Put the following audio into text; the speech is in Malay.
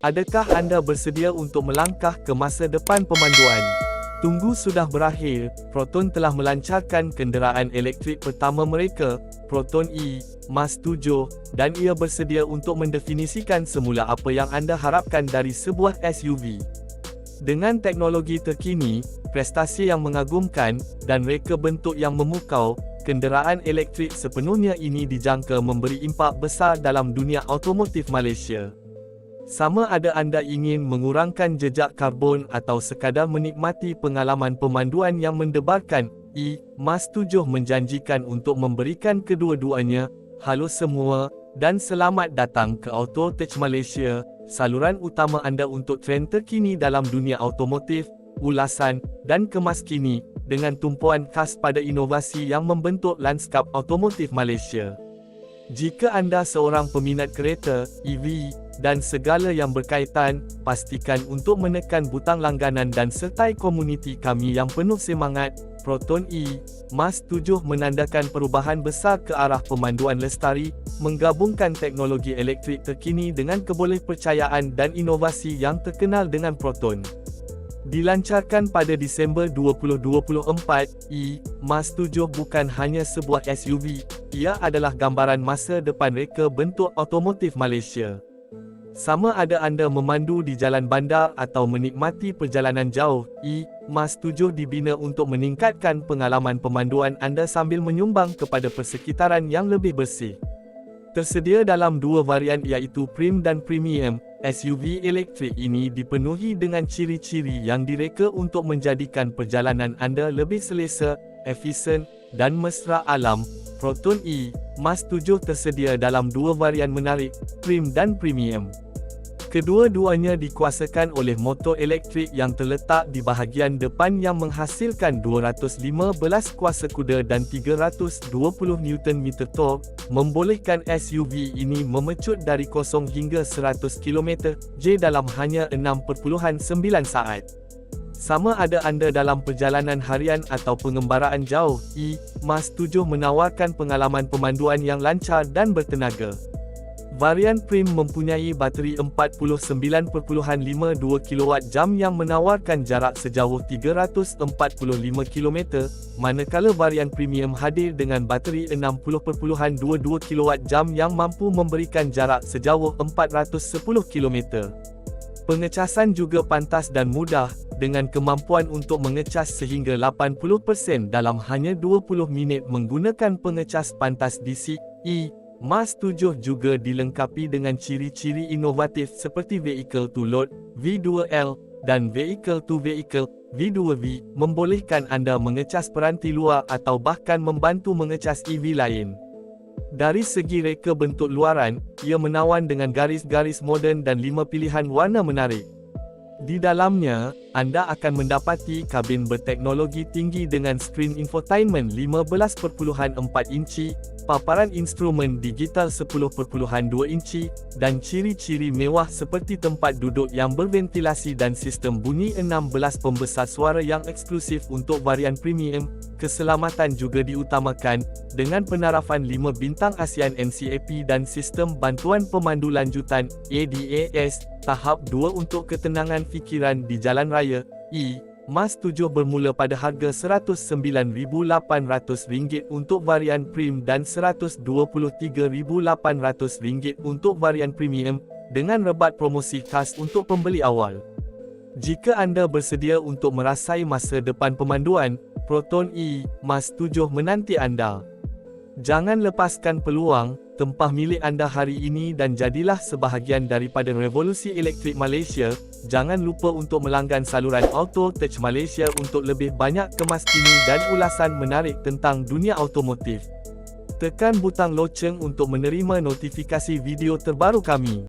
Adakah anda bersedia untuk melangkah ke masa depan pemanduan? Tunggu sudah berakhir, Proton telah melancarkan kenderaan elektrik pertama mereka, Proton E, Mas 7, dan ia bersedia untuk mendefinisikan semula apa yang anda harapkan dari sebuah SUV. Dengan teknologi terkini, prestasi yang mengagumkan, dan reka bentuk yang memukau, kenderaan elektrik sepenuhnya ini dijangka memberi impak besar dalam dunia automotif Malaysia. Sama ada anda ingin mengurangkan jejak karbon atau sekadar menikmati pengalaman pemanduan yang mendebarkan, E, Mas 7 menjanjikan untuk memberikan kedua-duanya, halo semua, dan selamat datang ke Auto Tech Malaysia, saluran utama anda untuk trend terkini dalam dunia automotif, ulasan, dan kemas kini, dengan tumpuan khas pada inovasi yang membentuk lanskap automotif Malaysia. Jika anda seorang peminat kereta, EV, dan segala yang berkaitan, pastikan untuk menekan butang langganan dan sertai komuniti kami yang penuh semangat. Proton E, Mas 7 menandakan perubahan besar ke arah pemanduan lestari, menggabungkan teknologi elektrik terkini dengan kebolehpercayaan dan inovasi yang terkenal dengan Proton. Dilancarkan pada Disember 2024, E, Mas 7 bukan hanya sebuah SUV, ia adalah gambaran masa depan reka bentuk automotif Malaysia. Sama ada anda memandu di jalan bandar atau menikmati perjalanan jauh, E, Mas 7 dibina untuk meningkatkan pengalaman pemanduan anda sambil menyumbang kepada persekitaran yang lebih bersih. Tersedia dalam dua varian iaitu Prim dan Premium, SUV elektrik ini dipenuhi dengan ciri-ciri yang direka untuk menjadikan perjalanan anda lebih selesa, efisien, dan mesra alam. Proton E, Mas 7 tersedia dalam dua varian menarik, Prim dan Premium. Kedua-duanya dikuasakan oleh motor elektrik yang terletak di bahagian depan yang menghasilkan 215 kuasa kuda dan 320 Nm torque, membolehkan SUV ini memecut dari 0 hingga 100 km/j dalam hanya 6.9 saat. Sama ada anda dalam perjalanan harian atau pengembaraan jauh, E, Mas 7 menawarkan pengalaman pemanduan yang lancar dan bertenaga. Varian Prim mempunyai bateri 49.52 kWh yang menawarkan jarak sejauh 345 km, manakala varian Premium hadir dengan bateri 60.22 kWh yang mampu memberikan jarak sejauh 410 km. Pengecasan juga pantas dan mudah, dengan kemampuan untuk mengecas sehingga 80% dalam hanya 20 minit menggunakan pengecas pantas DC, E, Mas 7 juga dilengkapi dengan ciri-ciri inovatif seperti Vehicle to Load, V2L, dan Vehicle to Vehicle, V2V, membolehkan anda mengecas peranti luar atau bahkan membantu mengecas EV lain. Dari segi reka bentuk luaran, ia menawan dengan garis-garis moden dan lima pilihan warna menarik. Di dalamnya, anda akan mendapati kabin berteknologi tinggi dengan skrin infotainment 15.4 inci, paparan instrumen digital 10.2 inci, dan ciri-ciri mewah seperti tempat duduk yang berventilasi dan sistem bunyi 16 pembesar suara yang eksklusif untuk varian premium. Keselamatan juga diutamakan, dengan penarafan 5 bintang ASEAN NCAP dan sistem bantuan pemandu lanjutan ADAS, tahap 2 untuk ketenangan fikiran di jalan raya. E. Mas 7 bermula pada harga RM109,800 untuk varian Prim dan RM123,800 untuk varian Premium, dengan rebat promosi khas untuk pembeli awal. Jika anda bersedia untuk merasai masa depan pemanduan, Proton E, Mas 7 menanti anda. Jangan lepaskan peluang, tempah milik anda hari ini dan jadilah sebahagian daripada revolusi elektrik Malaysia. Jangan lupa untuk melanggan saluran Auto Tech Malaysia untuk lebih banyak kemas kini dan ulasan menarik tentang dunia automotif. Tekan butang loceng untuk menerima notifikasi video terbaru kami.